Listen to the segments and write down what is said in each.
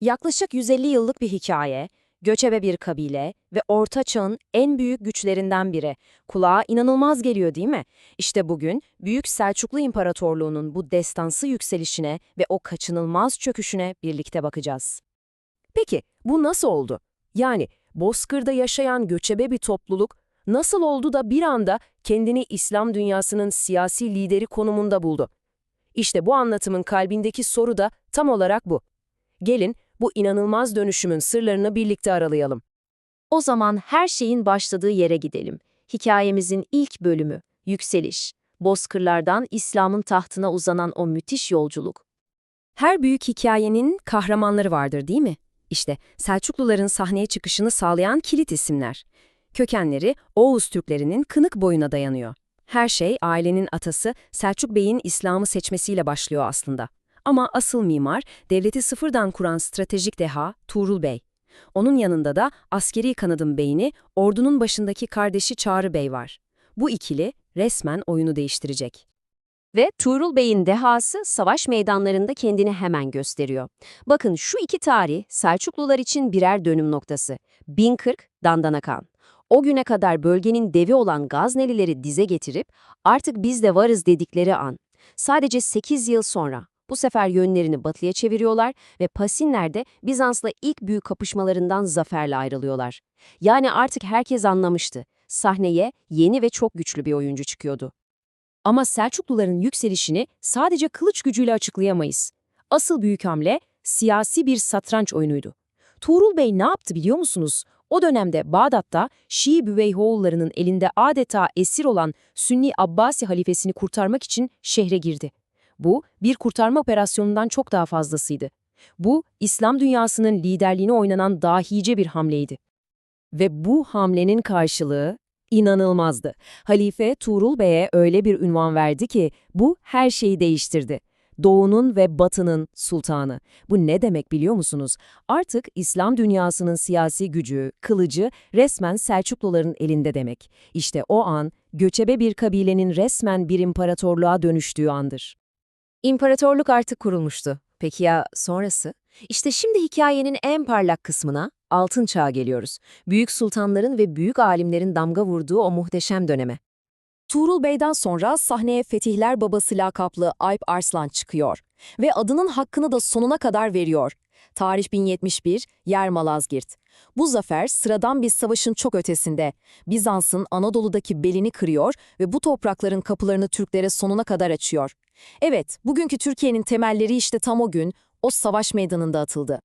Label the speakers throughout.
Speaker 1: Yaklaşık 150 yıllık bir hikaye, göçebe bir kabile ve Orta Çağ'ın en büyük güçlerinden biri. Kulağa inanılmaz geliyor değil mi? İşte bugün Büyük Selçuklu İmparatorluğu'nun bu destansı yükselişine ve o kaçınılmaz çöküşüne birlikte bakacağız.
Speaker 2: Peki bu nasıl oldu? Yani Bozkır'da yaşayan göçebe bir topluluk nasıl oldu da bir anda kendini İslam dünyasının siyasi lideri konumunda buldu? İşte bu anlatımın kalbindeki soru da tam olarak bu. Gelin bu inanılmaz dönüşümün sırlarını birlikte aralayalım.
Speaker 1: O zaman her şeyin başladığı yere gidelim. Hikayemizin ilk bölümü, yükseliş. Bozkırlardan İslam'ın tahtına uzanan o müthiş yolculuk. Her büyük hikayenin kahramanları vardır değil mi? İşte Selçukluların sahneye çıkışını sağlayan kilit isimler. Kökenleri Oğuz Türklerinin kınık boyuna dayanıyor. Her şey ailenin atası Selçuk Bey'in İslam'ı seçmesiyle başlıyor aslında. Ama asıl mimar, devleti sıfırdan kuran stratejik deha Tuğrul Bey. Onun yanında da askeri kanadın beyni, ordunun başındaki kardeşi Çağrı Bey var. Bu ikili resmen oyunu değiştirecek. Ve Tuğrul Bey'in dehası savaş meydanlarında kendini hemen gösteriyor. Bakın şu iki tarih Selçuklular için birer dönüm noktası. 1040 Dandanakan. O güne kadar bölgenin devi olan Gaznelileri dize getirip artık biz de varız dedikleri an. Sadece 8 yıl sonra bu sefer yönlerini batıya çeviriyorlar ve Pasinler de Bizans'la ilk büyük kapışmalarından zaferle ayrılıyorlar. Yani artık herkes anlamıştı. Sahneye yeni ve çok güçlü bir oyuncu çıkıyordu. Ama Selçukluların yükselişini sadece kılıç gücüyle açıklayamayız. Asıl büyük hamle siyasi bir satranç oyunuydu. Tuğrul Bey ne yaptı biliyor musunuz? O dönemde Bağdat'ta Şii Büveyhoğullarının elinde adeta esir olan Sünni Abbasi halifesini kurtarmak için şehre girdi. Bu, bir kurtarma operasyonundan çok daha fazlasıydı. Bu, İslam dünyasının liderliğine oynanan dahice bir hamleydi. Ve bu hamlenin karşılığı inanılmazdı. Halife Tuğrul Bey'e öyle bir ünvan verdi ki bu her şeyi değiştirdi. Doğu'nun ve Batı'nın sultanı. Bu ne demek biliyor musunuz? Artık İslam dünyasının siyasi gücü, kılıcı resmen Selçukluların elinde demek. İşte o an göçebe bir kabilenin resmen bir imparatorluğa dönüştüğü andır. İmparatorluk artık kurulmuştu. Peki ya sonrası? İşte şimdi hikayenin en parlak kısmına, Altın Çağ'a geliyoruz. Büyük sultanların ve büyük alimlerin damga vurduğu o muhteşem döneme. Tuğrul Bey'den sonra sahneye Fetihler Babası lakaplı Alp Arslan çıkıyor. Ve adının hakkını da sonuna kadar veriyor. Tarih 1071, yer Malazgirt. Bu zafer sıradan bir savaşın çok ötesinde. Bizans'ın Anadolu'daki belini kırıyor ve bu toprakların kapılarını Türklere sonuna kadar açıyor. Evet, bugünkü Türkiye'nin temelleri işte tam o gün, o savaş meydanında atıldı.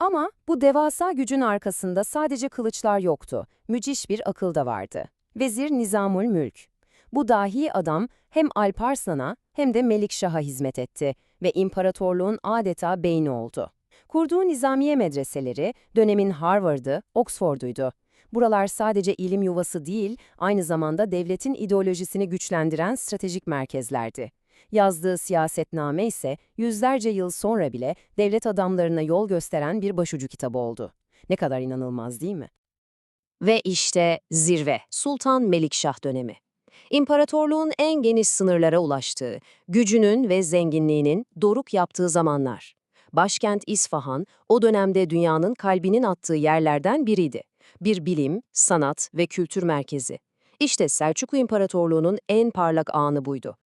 Speaker 1: Ama bu devasa gücün arkasında sadece kılıçlar yoktu, müciş bir akıl da vardı. Vezir Nizamül Mülk. Bu dahi adam hem Alparslan'a hem de Melikşah'a hizmet etti ve imparatorluğun adeta beyni oldu. Kurduğu nizamiye medreseleri dönemin Harvard'ı, Oxford'uydu. Buralar sadece ilim yuvası değil, aynı zamanda devletin ideolojisini güçlendiren stratejik merkezlerdi. Yazdığı siyasetname ise yüzlerce yıl sonra bile devlet adamlarına yol gösteren bir başucu kitabı oldu. Ne kadar inanılmaz değil mi? Ve işte zirve, Sultan Melikşah dönemi. İmparatorluğun en geniş sınırlara ulaştığı, gücünün ve zenginliğinin doruk yaptığı zamanlar. Başkent İsfahan, o dönemde dünyanın kalbinin attığı yerlerden biriydi. Bir bilim, sanat ve kültür merkezi. İşte Selçuklu İmparatorluğu'nun en parlak anı buydu.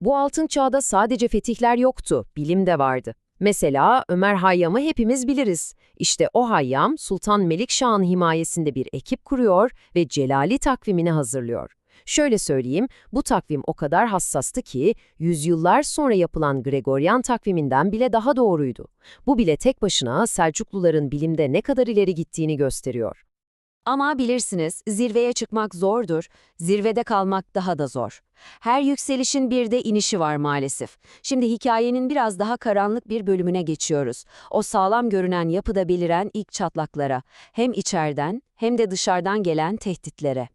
Speaker 1: Bu altın çağda sadece fetihler yoktu, bilim de vardı. Mesela Ömer Hayyam'ı hepimiz biliriz. İşte o Hayyam, Sultan Melikşah'ın himayesinde bir ekip kuruyor ve Celali takvimini hazırlıyor. Şöyle söyleyeyim, bu takvim o kadar hassastı ki, yüzyıllar sonra yapılan Gregorian takviminden bile daha doğruydu. Bu bile tek başına Selçukluların bilimde ne kadar ileri gittiğini gösteriyor. Ama bilirsiniz, zirveye çıkmak zordur, zirvede kalmak daha da zor. Her yükselişin bir de inişi var maalesef. Şimdi hikayenin biraz daha karanlık bir bölümüne geçiyoruz. O sağlam görünen yapıda beliren ilk çatlaklara, hem içeriden hem de dışarıdan gelen tehditlere.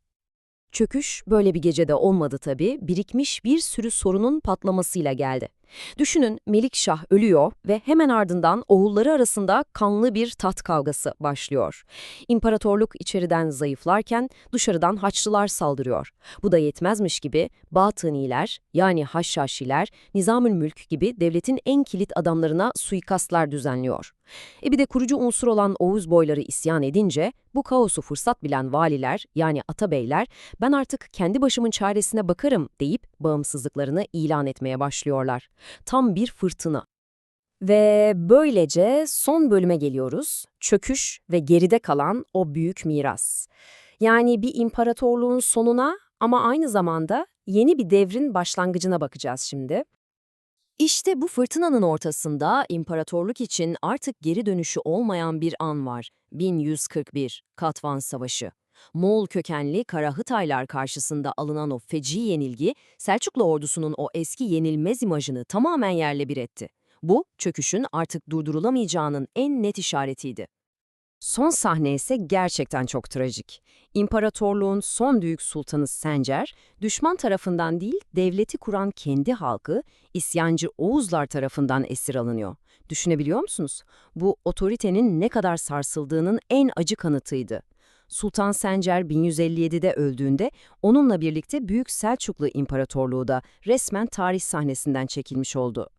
Speaker 1: Çöküş böyle bir gecede olmadı tabii, birikmiş bir sürü sorunun patlamasıyla geldi.
Speaker 2: Düşünün Melikşah ölüyor ve hemen ardından oğulları arasında kanlı bir tat kavgası başlıyor. İmparatorluk içeriden zayıflarken dışarıdan Haçlılar saldırıyor. Bu da yetmezmiş gibi Batıniler yani Haşhaşiler, Nizamül Mülk gibi devletin en kilit adamlarına suikastlar düzenliyor. E bir de kurucu unsur olan Oğuz boyları isyan edince bu kaosu fırsat bilen valiler yani atabeyler ben artık kendi başımın çaresine bakarım deyip bağımsızlıklarını ilan etmeye başlıyorlar. Tam bir fırtına. Ve böylece son bölüme geliyoruz. Çöküş ve geride kalan o büyük miras. Yani bir imparatorluğun sonuna ama aynı zamanda yeni bir devrin başlangıcına bakacağız şimdi. İşte bu fırtınanın ortasında imparatorluk için artık geri dönüşü olmayan bir an var. 1141 Katvan Savaşı. Moğol kökenli Karahıtaylar karşısında alınan o feci yenilgi, Selçuklu ordusunun o eski yenilmez imajını tamamen yerle bir etti. Bu, çöküşün artık durdurulamayacağının en net işaretiydi. Son sahne ise gerçekten çok trajik. İmparatorluğun son büyük sultanı Sencer, düşman tarafından değil, devleti kuran kendi halkı, isyancı Oğuzlar tarafından esir alınıyor. Düşünebiliyor musunuz? Bu otoritenin ne kadar sarsıldığının en acı kanıtıydı. Sultan Sencer 1157'de öldüğünde onunla birlikte Büyük Selçuklu İmparatorluğu da resmen tarih sahnesinden çekilmiş oldu.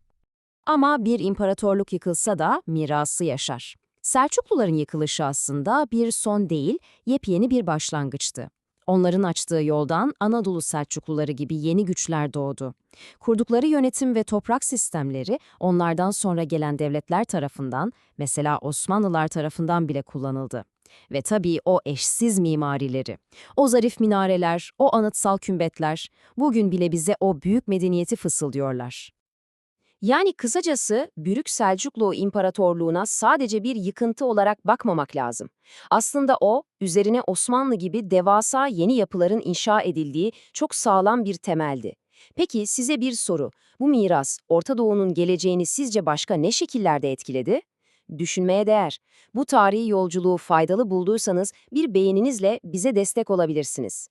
Speaker 2: Ama bir imparatorluk yıkılsa da mirası yaşar. Selçukluların yıkılışı aslında bir son değil, yepyeni bir başlangıçtı. Onların açtığı yoldan Anadolu Selçukluları gibi yeni güçler doğdu. Kurdukları yönetim ve toprak sistemleri onlardan sonra gelen devletler tarafından, mesela Osmanlılar tarafından bile kullanıldı. Ve tabii o eşsiz mimarileri, o zarif minareler, o anıtsal kümbetler, bugün bile bize o büyük medeniyeti fısıldıyorlar. Yani kısacası Büyük Selçuklu İmparatorluğu'na sadece bir yıkıntı olarak bakmamak lazım. Aslında o, üzerine Osmanlı gibi devasa yeni yapıların inşa edildiği çok sağlam bir temeldi. Peki size bir soru. Bu miras Orta Doğu'nun geleceğini sizce başka ne şekillerde etkiledi? Düşünmeye değer. Bu tarihi yolculuğu faydalı bulduysanız bir beğeninizle bize destek olabilirsiniz.